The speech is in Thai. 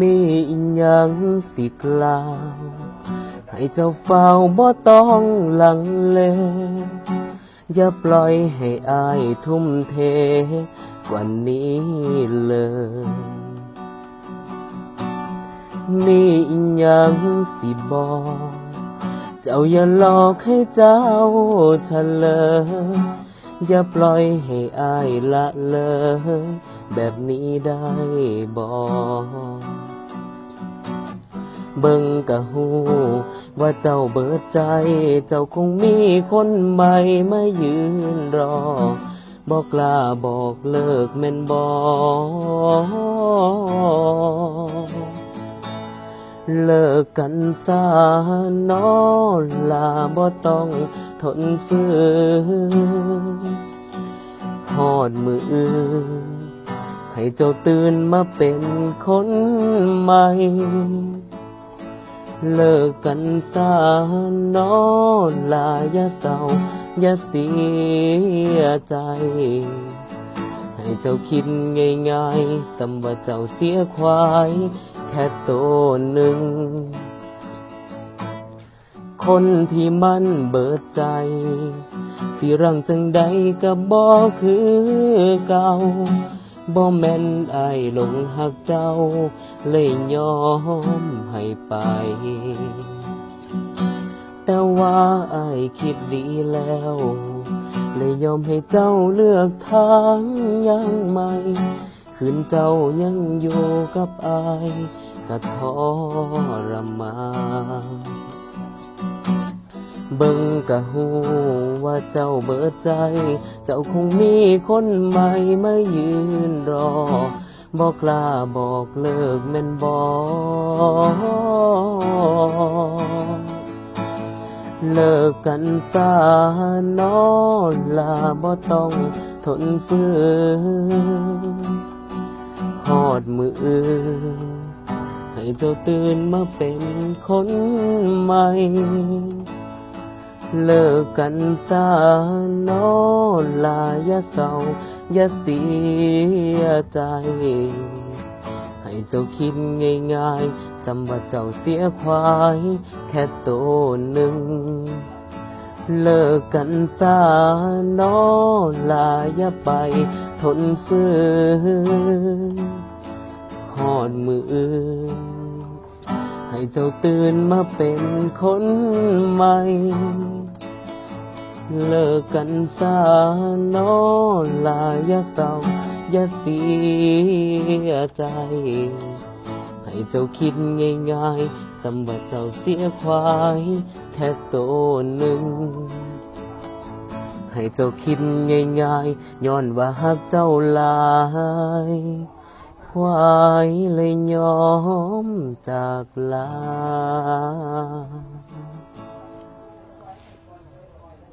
มีอิหยังสิกล่าว ให้เจ้าเฝ้าบ่ต้องลังเล อย่าปล่อยให้อายทุ่มเทกว่านี้เลย นี่อิหยังสิบอกเจ้าอย่าหลอกให้เจ้าเฉลยอย่าปล่อยให้อายละเลย แบบนี้ได้บอกเบิ่งกะหูว่าเจ้าเบิดใจ เจ้าคงมีคนใหม่มายืนรอ บอกกล้าบอกเลิกแม่นบอกเลิกกันซาเนอลาบ่ต้องทนฝืนหอดมืออื่น ให้เจ้าตื่นมาเป็นคนใหม่ เลิกกันซาเนอลาอย่าเศร้าอย่าเสียใจ ให้เจ้าคิดง่ายๆสำว่าเจ้าเสียควาย แค่ตัวหนึ่ง คนที่มันเบิดใจสิรังจังใดก็บ่คือเก่า บ่แม่นไอายหลงหักเจ้า เลยยอมให้ไป แต่ว่าไอายคิดดีแล้ว เลยยอมให้เจ้าเลือกทางยังใหม่คืนเจ้ายังอยู่กับอายก็ทรมาน เบิ่งกะหูว่าเจ้าเบิดใจ เจ้าคงมีคนใหม่มายืนรอ บอกกล้าบอกเลิกแม่นบอกเลิกกันซานอลาบ่ต้องทนฝืนหอดมืออื่นให้เจ้าตื่นมาเป็นคนใหม่ เลิกกันซาเนอลาอย่าเศร้าอย่าเสียใจ ให้เจ้าคิดง่ายๆสำว่าเจ้าเสียควาย แค่ตัวหนึ่ง เลิกกันซาเนอลาอย่าไป ทนฝืนหอดมืออื่น ให้เจ้าตื่นมาเป็นคนใหม่ เลิกกันซาเนอลาอย่าเศร้าอย่าเสียใจ ให้เจ้าคิดง่ายๆสำว่าเจ้าเสียควายแค่ตัวหนึ่งให้เจ้าคิดง่ายๆย้อนว่าหักเจ้าหลาย ควายเ